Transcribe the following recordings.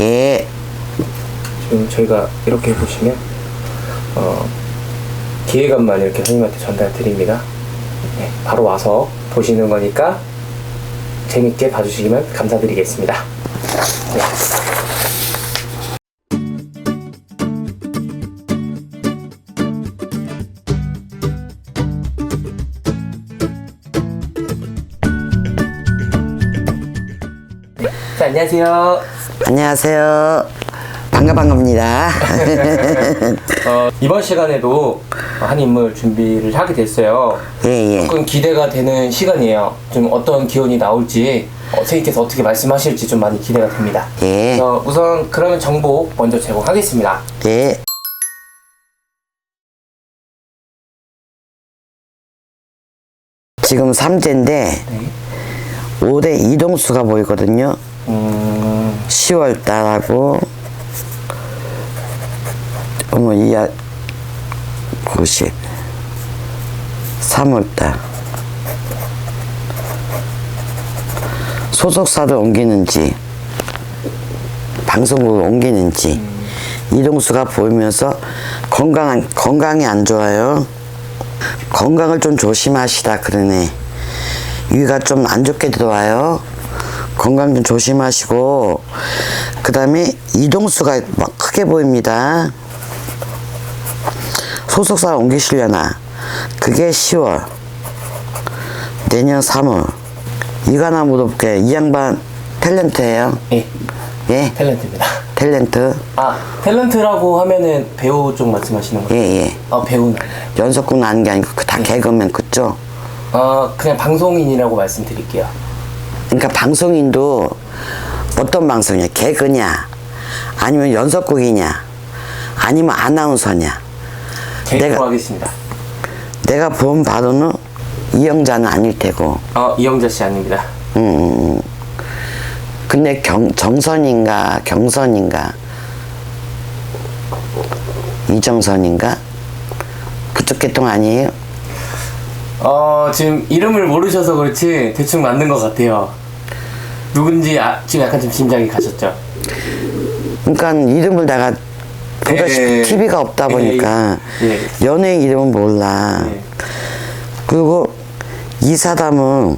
예. 지금 저희가 이렇게 보시면 어, 기획안만 이렇게 선생님한테 전달 드립니다. 네, 바로 와서 보시는 거니까 재밌게 봐주시면 감사드리겠습니다. 네. 자, 안녕하세요. 안녕하세요. 반가 반갑니다. 어, 이번 시간에도 한 인물 준비를 하게 됐어요. 예, 예. 조금 기대가 되는 시간이에요. 좀 어떤 기원이 나올지 어, 선생님께서 어떻게 말씀하실지 좀 많이 기대가 됩니다. 예. 그래서 우선 그러면 정보 먼저 제공하겠습니다. 예. 지금 삼재인데 네. 올해 이동수가 보이거든요. 음, 10월 달하고 어머 이야 90 3월 달 소속사를 옮기는지 방송국을 옮기는지 이동수가 보이면서 건강 건강이 안 좋아요. 건강을 좀 조심하시다 그러네. 위가 좀 안 좋게 들어와요. 건강 좀 조심하시고 그 다음에 이동수가 막 크게 보입니다. 소속사 옮기시려나 그게 10월 내년 3월 이가나 무 덥게 이 양반 탤런트예요. 예, 예, 탤런트입니다. 탤런트. 아, 탤런트라고 하면은 배우 쪽 말씀하시는 거예요? 예, 예. 아, 배우는? 연속극 나는 게 아니고 그 다 개그맨 그죠? 아, 그냥 방송인이라고 말씀드릴게요. 그러니까 방송인도 어떤 방송이냐 개그냐 아니면 연속극이냐 아니면 아나운서냐 내가- 하겠습니다. 내가 본 바로는 이영자는 아닐 테고 아, 이영자 씨 아닙니다. 음, 근데 경, 정선인가 경선인가 이정선인가 그쪽 계통 아니에요? 어, 지금 이름을 모르셔서 그렇지 대충 맞는 것 같아요. 누군지 아, 지금 약간 좀 짐작이 가셨죠? 그러니까 이름을 내가 보다시피 예, 예. TV가 없다 예, 보니까 예. 연예인 이름은 몰라. 예. 그리고 이 사람은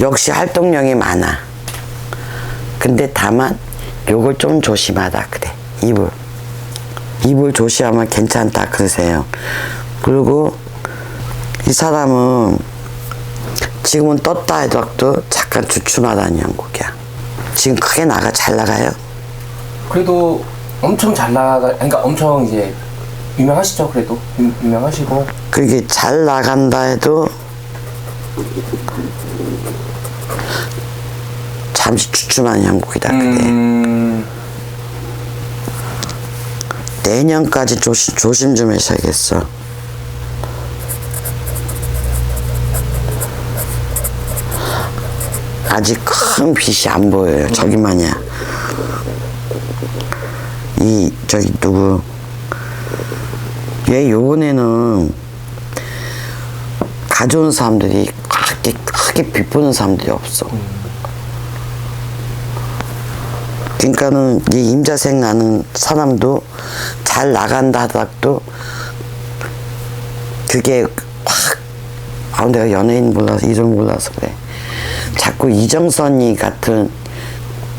역시 활동량이 많아. 근데 다만 요걸 좀 조심하다 그래. 입을. 입을 조심하면 괜찮다 그러세요. 그리고 이 사람은 지금은 떴다 해도 잠깐 주춤하다는 형국이야. 지금 크게 나가 잘 나가요. 그래도 엄청 잘 나가, 그러니까 엄청 이제 유명하시죠? 그래도 유, 유명하시고 그게 잘 나간다 해도 잠시 주춤한 형국이다 그래. 음, 내년까지 조심, 조심 좀 하셔야겠어. 아직 큰 빛이 안 보여요. 저기만이야. 이, 저기, 누구. 얘 요번에는 가져온 사람들이 크게, 크게 빛보는 사람들이 없어. 그러니까는 이 임자생 나는 사람도 잘 나간다 하더라도 그게 확, 아, 내가 연예인 몰라서, 이름 몰라서 그래. 자꾸 이정선이 같은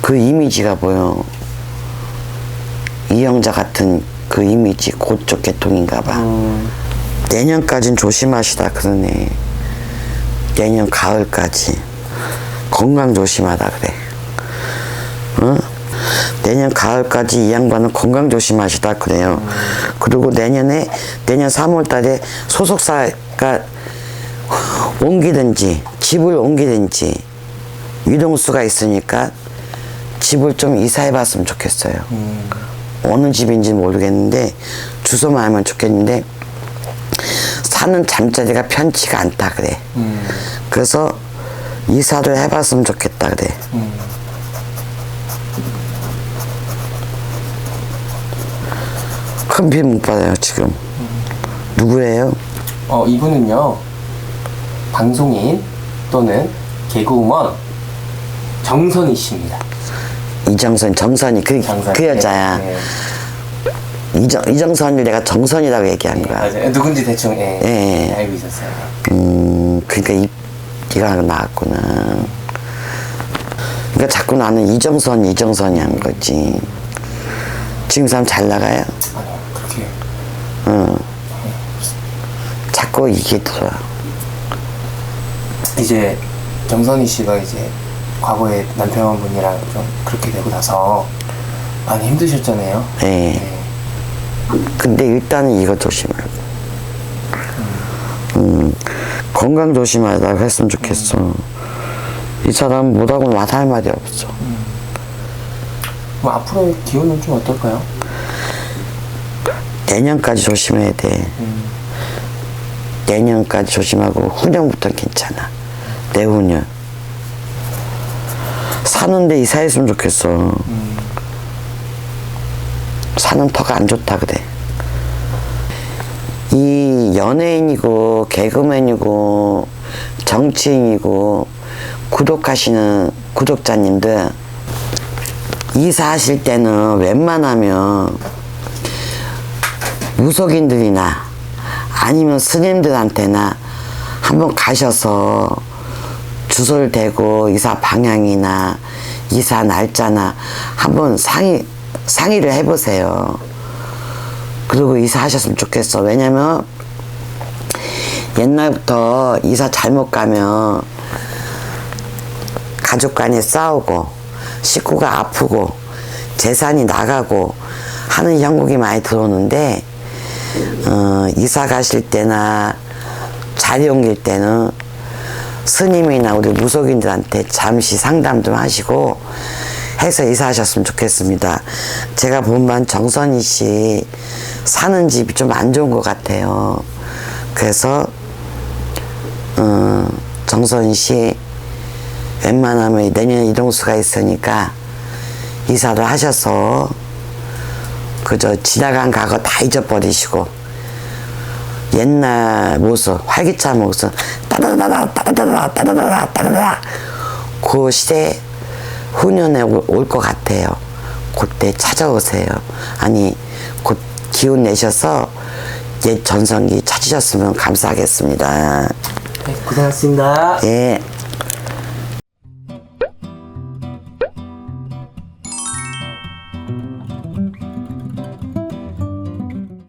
그 이미지가 보여. 이영자 같은 그 이미지, 그쪽 계통인가 봐. 내년까진 조심하시다 그러네. 내년 가을까지. 건강 조심하다 그래. 어? 내년 가을까지 이 양반은 건강 조심하시다 그래요. 그리고 내년에 내년 3월 달에 소속사가 옮기든지 집을 옮기든지 유동수가 있으니까 집을 좀 이사해 봤으면 좋겠어요. 어느 집인지 모르겠는데 주소만 알면 좋겠는데 사는 잠자리가 편치가 않다 그래. 그래서 이사를 해봤으면 좋겠다 그래. 큰빚못 받아요 지금. 누구예요? 어, 이분은요, 방송인 또는 개그우먼 정선희 씨입니다. 이정선 정선이 그. 그 여자야 네, 이정, 이정선을 내가 정선이라고 얘기한 네, 거야 맞아요. 누군지 대충 예, 예. 알고 있었어요. 음 그러니까 이, 이가 나왔구나 그러니까 자꾸 나는 이정선 이정선이 한 거지 지금 사람 잘 나가요? 아니요, 그렇게 자꾸 이게 들어 이제 정선희 씨가 이제 과거에 남편분이랑 좀 그렇게 되고 나서 많이 힘드셨잖아요. 네. 근데 일단은 이거 조심하고. 음, 건강 조심하다가 했으면 좋겠어. 이 사람 못하고 와서 할 말이 없어. 뭐 앞으로의 기운은 좀 어떨까요? 내년까지 조심해야 돼. 내년까지 조심하고 후년부터 괜찮아 내후년 사는데 이사했으면 좋겠어. 사는 터가 안 좋다 그래. 이 연예인이고 개그맨이고 정치인이고 구독하시는 구독자님들 이사하실 때는 웬만하면 무속인들이나 아니면 스님들한테나 한번 가셔서 대고 이사 방향이나 이사 날짜나 한번 상의 상의를 해보세요. 그리고 이사하셨으면 좋겠어. 왜냐면 옛날부터 이사 잘못 가면 가족 간에 싸우고 식구가 아프고 재산이 나가고 하는 형국이 많이 들어오는데 어, 이사 가실 때나 자리 옮길 때는 스님이나 우리 무속인들한테 잠시 상담 좀 하시고 해서 이사하셨으면 좋겠습니다. 제가 본반 정선희 씨 사는 집이 좀 안 좋은 것 같아요. 그래서 어, 정선희 씨 웬만하면 내년에 이동수가 있으니까 이사를 하셔서 그저 지나간 과거 다 잊어버리시고 옛날 모습 활기찬 모습 따다다다 따다다다 따다다다 따다다다 그 시대 후년에 올 것 같아요 그때 찾아오세요 아니 곧 기운 내셔서 옛 전성기 찾으셨으면 감사하겠습니다 네, 고생하셨습니다. 예.